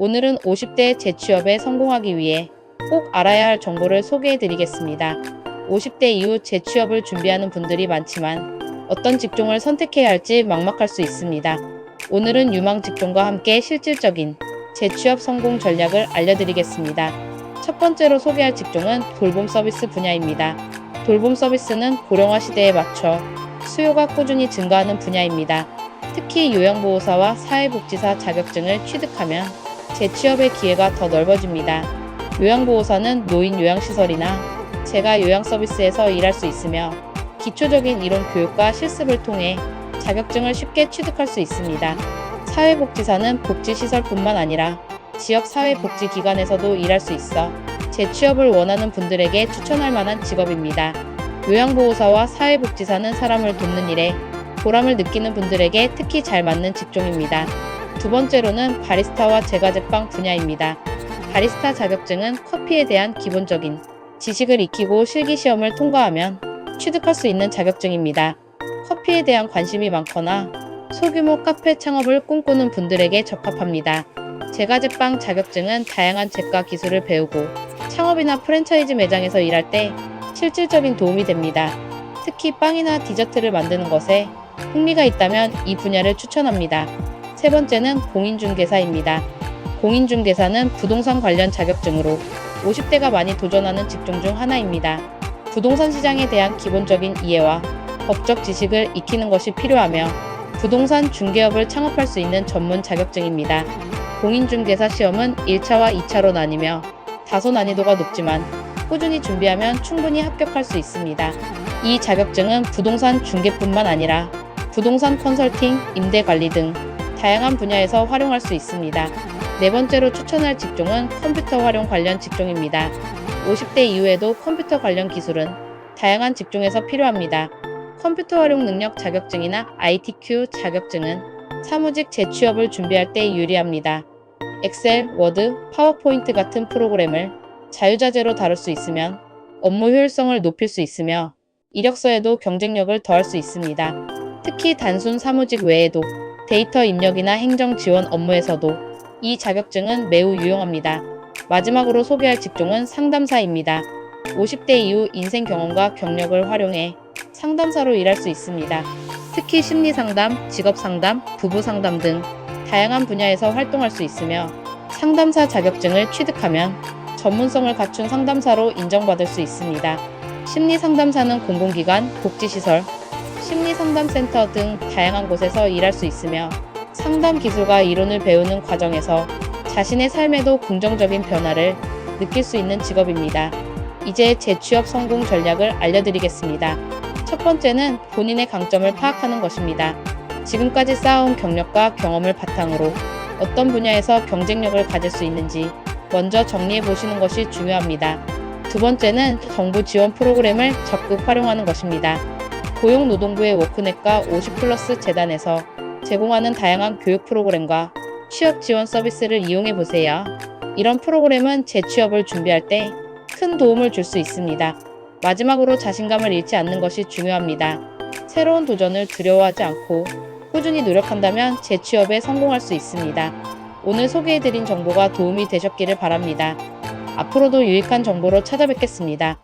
오늘은 50대 재취업에 성공하기 위해 꼭 알아야 할 정보를 소개해 드리겠습니다. 50대 이후 재취업을 준비하는 분들이 많지만 어떤 직종을 선택해야 할지 막막할 수 있습니다. 오늘은 유망 직종과 함께 실질적인 재취업 성공 전략을 알려드리겠습니다. 첫 번째로 소개할 직종은 돌봄 서비스 분야입니다. 돌봄 서비스는 고령화 시대에 맞춰 수요가 꾸준히 증가하는 분야입니다. 특히 요양보호사와 사회복지사 자격증을 취득하면 재취업의 기회가 더 넓어집니다. 요양보호사는 노인 요양시설이나 재가 요양 서비스에서 일할 수 있으며 기초적인 이론 교육과 실습을 통해 자격증을 쉽게 취득할 수 있습니다. 사회복지사는 복지시설뿐만 아니라 지역 사회복지기관에서도 일할 수 있어 재취업을 원하는 분들에게 추천할 만한 직업입니다. 요양보호사와 사회복지사는 사람을 돕는 일에 보람을 느끼는 분들에게 특히 잘 맞는 직종입니다. 두 번째로는 바리스타와 제과제빵 분야입니다. 바리스타 자격증은 커피에 대한 기본적인 지식을 익히고 실기시험을 통과하면 취득할 수 있는 자격증입니다. 커피에 대한 관심이 많거나 소규모 카페 창업을 꿈꾸는 분들에게 적합합니다. 제과제빵 자격증은 다양한 제과 기술을 배우고 창업이나 프랜차이즈 매장에서 일할 때 실질적인 도움이 됩니다. 특히 빵이나 디저트를 만드는 것에 흥미가 있다면 이 분야를 추천합니다. 세 번째는 공인중개사입니다. 공인중개사는 부동산 관련 자격증으로 50대가 많이 도전하는 직종 중 하나입니다. 부동산 시장에 대한 기본적인 이해와 법적 지식을 익히는 것이 필요하며 부동산 중개업을 창업할 수 있는 전문 자격증입니다. 공인중개사 시험은 1차와 2차로 나뉘며 다소 난이도가 높지만 꾸준히 준비하면 충분히 합격할 수 있습니다. 이 자격증은 부동산 중개뿐만 아니라 부동산 컨설팅, 임대 관리 등 다양한 분야에서 활용할 수 있습니다. 네 번째로 추천할 직종은 컴퓨터 활용 관련 직종입니다. 50대 이후에도 컴퓨터 관련 기술은 다양한 직종에서 필요합니다. 컴퓨터 활용 능력 자격증이나 ITQ 자격증은 사무직 재취업을 준비할 때 유리합니다. 엑셀, 워드, 파워포인트 같은 프로그램을 자유자재로 다룰 수 있으면 업무 효율성을 높일 수 있으며 이력서에도 경쟁력을 더할 수 있습니다. 특히 단순 사무직 외에도 데이터 입력이나 행정 지원 업무에서도 이 자격증은 매우 유용합니다. 마지막으로 소개할 직종은 상담사입니다. 50대 이후 인생 경험과 경력을 활용해 상담사로 일할 수 있습니다. 특히 심리 상담, 직업 상담, 부부 상담 등 다양한 분야에서 활동할 수 있으며 상담사 자격증을 취득하면 전문성을 갖춘 상담사로 인정받을 수 있습니다. 심리 상담사는 공공기관, 복지시설, 심리 상담센터 등 다양한 곳에서 일할 수 있으며 상담 기술과 이론을 배우는 과정에서 자신의 삶에도 긍정적인 변화를 느낄 수 있는 직업입니다. 이제 재취업 성공 전략을 알려드리겠습니다. 첫 번째는 본인의 강점을 파악하는 것입니다. 지금까지 쌓아온 경력과 경험을 바탕으로 어떤 분야에서 경쟁력을 가질 수 있는지 먼저 정리해 보시는 것이 중요합니다. 두 번째는 정부 지원 프로그램을 적극 활용하는 것입니다. 고용노동부의 워크넷과 50플러스 재단에서 제공하는 다양한 교육 프로그램과 취업 지원 서비스를 이용해 보세요. 이런 프로그램은 재취업을 준비할 때 큰 도움을 줄 수 있습니다. 마지막으로 자신감을 잃지 않는 것이 중요합니다. 새로운 도전을 두려워하지 않고 꾸준히 노력한다면 재취업에 성공할 수 있습니다. 오늘 소개해드린 정보가 도움이 되셨기를 바랍니다. 앞으로도 유익한 정보로 찾아뵙겠습니다.